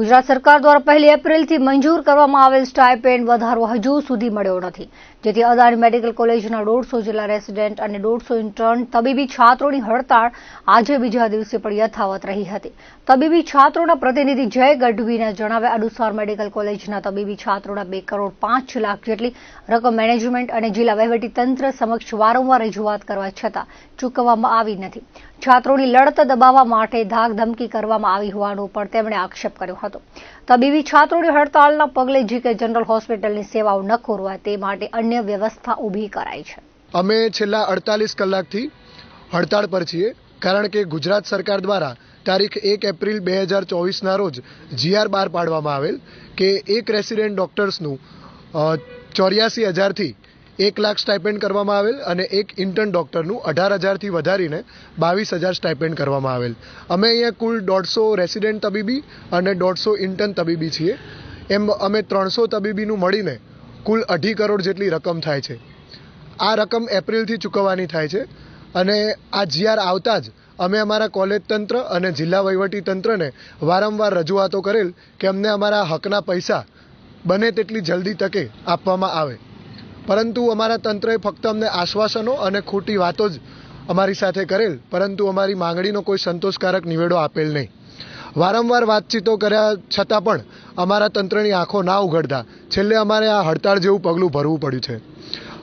ગુજરાત સરકાર દ્વારા પહેલી એપ્રિલથી મંજૂર કરવામાં આવેલ સ્ટાઇપેન્ડ વધારો હજુ સુધી મળ્યો નથી. જેથી અદાણી મેડિકલ કોલેજના દોઢસો જિલ્લા રેસિડેન્ટ અને દોઢસો ઇન્ટર્ન તબીબી છાત્રોની હડતાળ આજે બીજા દિવસે પણ યથાવત રહી હતી. તબીબી છાત્રોના પ્રતિનિધિ જય ગઢવીના જણાવ્યા અનુસાર મેડિકલ કોલેજના તબીબી છાત્રોના બે કરોડ પાંચ લાખ જેટલી રકમ મેનેજમેન્ટ અને જિલ્લા વહીવટીતંત્ર સમક્ષ વારંવાર રજૂઆત કરવા છતાં ચૂકવવામાં આવી નથી. છાત્રોની લડત દબાવવા માટે ધાક ધમકી કરવામાં આવી હોવાનો પણ તેમણે આક્ષેપ કર્યો હતો. તબીબી છાત્રોની હડતાળના પગલે જીકે જનરલ હોસ્પિટલની સેવાઓ ન ખોરવાય તે માટે અન્ય વ્યવસ્થા ઊભી કરાઈ છે. અમે છેલ્લા અડતાલીસ કલાકથી હડતાળ પર છીએ, કારણ કે ગુજરાત સરકાર દ્વારા તારીખ એક એપ્રિલ બે હજાર ચોવીસના રોજ જીઆર બહાર પાડવામાં આવેલ કે એક રેસિડેન્ટ ડૉક્ટર્સનું ચોર્યાસી હજારથી એક લાખ સ્ટાઇપેન્ડ કરવામાં આવેલ અને એક ઇન્ટર્ન ડૉક્ટરનું અઢાર હજારથી વધારીને બાવીસ હજાર સ્ટાઇપેન્ડ કરવામાં આવેલ. અમે અહીંયા કુલ દોઢસો રેસિડેન્ટ તબીબી અને દોઢસો ઇન્ટર્ન તબીબી છીએ. એમ અમે ત્રણસો તબીબીનું મળીને કુલ અઢી કરોડ જેટલી રકમ થાય છે. આ રકમ એપ્રિલથી ચૂકવવાની થાય છે અને આ જીઆર આવતા જ અમે અમારા કોલેજ તંત્ર અને જિલ્લા વહીવટી તંત્રને વારંવાર રજૂઆતો કરેલ કે અમને અમારા હકના પૈસા બને તેટલી જલ્દી તકે આપવામાં આવે. પરંતુ અમારા તંત્રએ ફક્ત અમને આશ્વાસનો અને ખોટી વાતો જ અમારી સાથે કરેલ, પરંતુ અમારી માંગણીનો કોઈ સંતોષકારક નિવેડો આપેલ નહીં. વારંવાર વાતચીતો કર્યા છતાં પણ અમારા તંત્રની આંખો ના ઉઘડતા છેલ્લે અમારે આ હડતાળ જેવું પગલું ભરવું પડ્યું છે.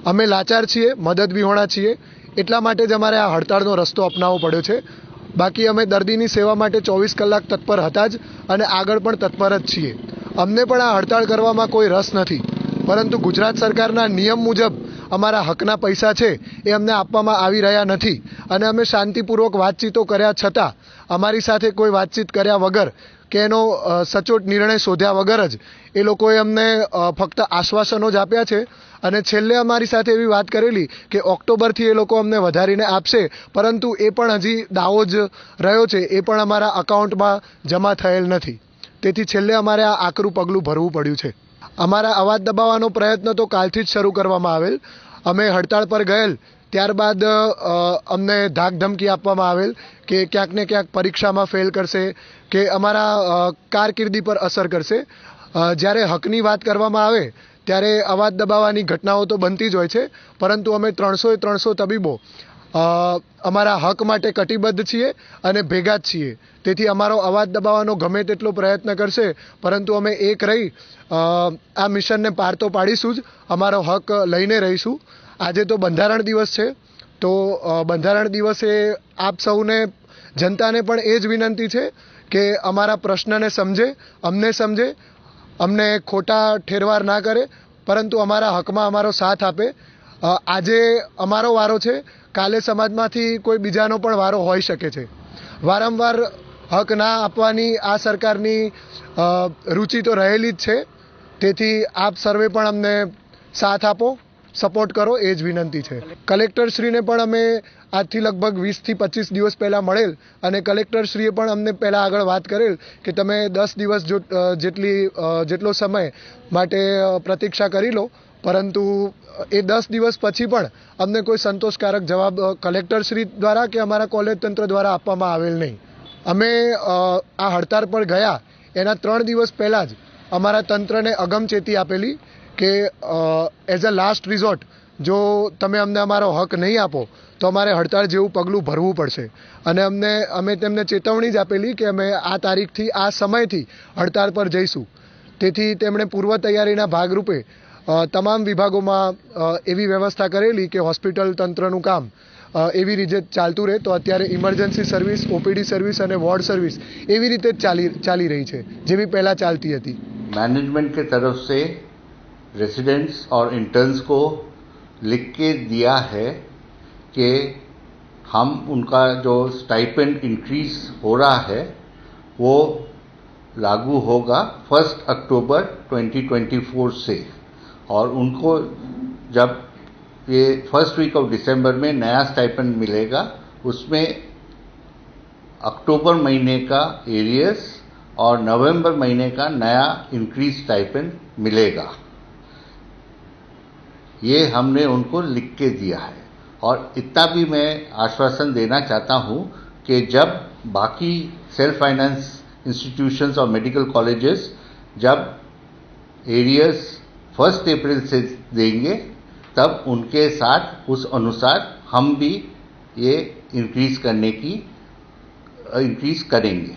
અમે લાચાર છીએ, મદદ વિહોણા છીએ, એટલા માટે જ અમારે આ હડતાળનો રસ્તો અપનાવવો પડ્યો છે. બાકી અમે દર્દીની સેવા માટે ચોવીસ કલાક તત્પર હતા જ અને આગળ પણ તત્પર જ છીએ. અમને પણ આ હડતાળ કરવામાં કોઈ રસ નથી. પરંતુ ગુજરાત સરકારના નિયમ મુજબ અમારા હકના પૈસા છે એ અમને આપવામાં આવી રહ્યા નથી. અને અમે શાંતિપૂર્વક વાતચીતો કર્યા છતાં અમારી સાથે કોઈ વાતચીત કર્યા વગર કે એનો સચોટ નિર્ણય શોધ્યા વગર જ એ લોકોએ અમને ફક્ત આશ્વાસનો જ આપ્યા છે. અને છેલ્લે અમારી સાથે એવી વાત કરેલી કે ઓક્ટોબરથી એ લોકો અમને વધારીને આપશે, પરંતુ એ પણ હજી દાવો જ રહ્યો છે, એ પણ અમારા અકાઉન્ટમાં જમા થયેલ નથી. તેથી છેલ્લે અમારે આ આકરું પગલું ભરવું પડ્યું છે. અમારા અવાજ દબાવવાનો પ્રયત્ન તો કાલથી જ શરૂ કરવામાં આવેલ. અમે હડતાળ પર ગયેલ, ત્યારબાદ અમને ધાક ધમકી આપવામાં આવેલ કે ક્યાંક ને ક્યાંક પરીક્ષામાં ફેલ કરશે, કે અમારા કારકિર્દી પર અસર કરશે. જ્યારે હકની વાત કરવામાં આવે, ત્યારે અવાજ દબાવવાની ઘટનાઓ તો બનતી જ હોય છે, પરંતુ અમે ત્રણસો ત્રણસો તબીબો અમારા હક માટે કટિબદ્ધ છીએ અને ભેગા જ છીએ. તેથી અમારો અવાજ દબાવવાનો ગમે તેટલો પ્રયત્ન કરશે, પરંતુ અમે એક રહી આ મિશનને પાર તો પાડીશું જ, અમારો હક લઈને રહીશું. આજે તો બંધારણ દિવસ છે, તો બંધારણ દિવસે આપ સૌને, જનતાને પણ એ જ વિનંતી છે કે અમારા પ્રશ્નને સમજે, અમને સમજે, અમને ખોટા ઠેરવાર ના કરે, પરંતુ અમારા હકમાં અમારો સાથ આપે. આજે અમારો વારો છે કાલે સમાજમાંથી કોઈ બીજાનો પણ વારો હોઈ શકે છે. વારંવાર હક ના આપવાની આ સરકારની રુચિ તો રહેલી જ છે. તેથી આપ સર્વે પણ અમને સાથ આપો, સપોર્ટ કરો, એ જ વિનંતી છે. કલેક્ટરશ્રીને પણ અમે આજથી લગભગ વીસથી પચીસ દિવસ પહેલાં મળેલ અને કલેક્ટરશ્રીએ પણ અમને પહેલાં આગળ વાત કરેલ કે તમે દસ દિવસ જેટલી જેટલો સમય માટે પ્રતીક્ષા કરી લો પરંતુ એ દસ દિવસ પછી પણ અમને કોઈ સંતોષકારક જવાબ કલેક્ટરશ્રી દ્વારા કે અમારા કોલેજ તંત્ર દ્વારા આપવામાં આવેલ નહીં. અમે આ હડતાળ પર ગયા. એના ત્રણ દિવસ પહેલાં જ અમારા તંત્રને અગમચેતી આપેલી કે એઝ અ લાસ્ટ રિઝોર્ટ જો તમે અમને અમારો હક નહીં આપો, તો અમારે હડતાળ જેવું પગલું ભરવું પડશે. અને અમને, અમે તેમને ચેતવણી જ આપેલી કે અમે આ તારીખથી, આ સમયથી હડતાળ પર જઈશું. તેથી તેમણે પૂર્વ તૈયારીના ભાગરૂપે તમામ વિભાગોમાં અ, એવી વ્યવસ્થા કરેલી કે હોસ્પિટલ તંત્રનું કામ અ, એવી રીતે ચાલતું રહે તો અત્યારે ઇમરજન્સી સર્વિસ ઓપીડી સર્વિસ અને વોર્ડ સર્વિસ એવી રીતે જ ચાલી ચાલી રહી છે જેવી પહેલાં ચાલતી હતી मैनेजमेंट के तरफ से रेसिडेंट्स और इंटर्न्स को लिख के दिया है कि हम उनका जो स्टाइपेंड इंक्रीज हो रहा है वो लागू होगा फर्स्ट अक्टूबर 2024 से और उनको जब ये फ़र्स्ट वीक ऑफ़ दिसंबर में नया स्टाइपेंड मिलेगा, उसमें अक्टूबर महीने का एरियस और नवंबर महीने का नया इंक्रीज स्टाइपेंड मिलेगा। ये हमने उनको लिख के दिया है। और इतना भी मैं आश्वासन देना चाहता हूँ कि जब बाकी सेल्फ फाइनेंस इंस्टीट्यूशंस और मेडिकल कॉलेजेस जब एरियर्स फर्स्ट अप्रैल से देंगे तब उनके साथ उस अनुसार हम भी ये इंक्रीज करने की इंक्रीज करेंगे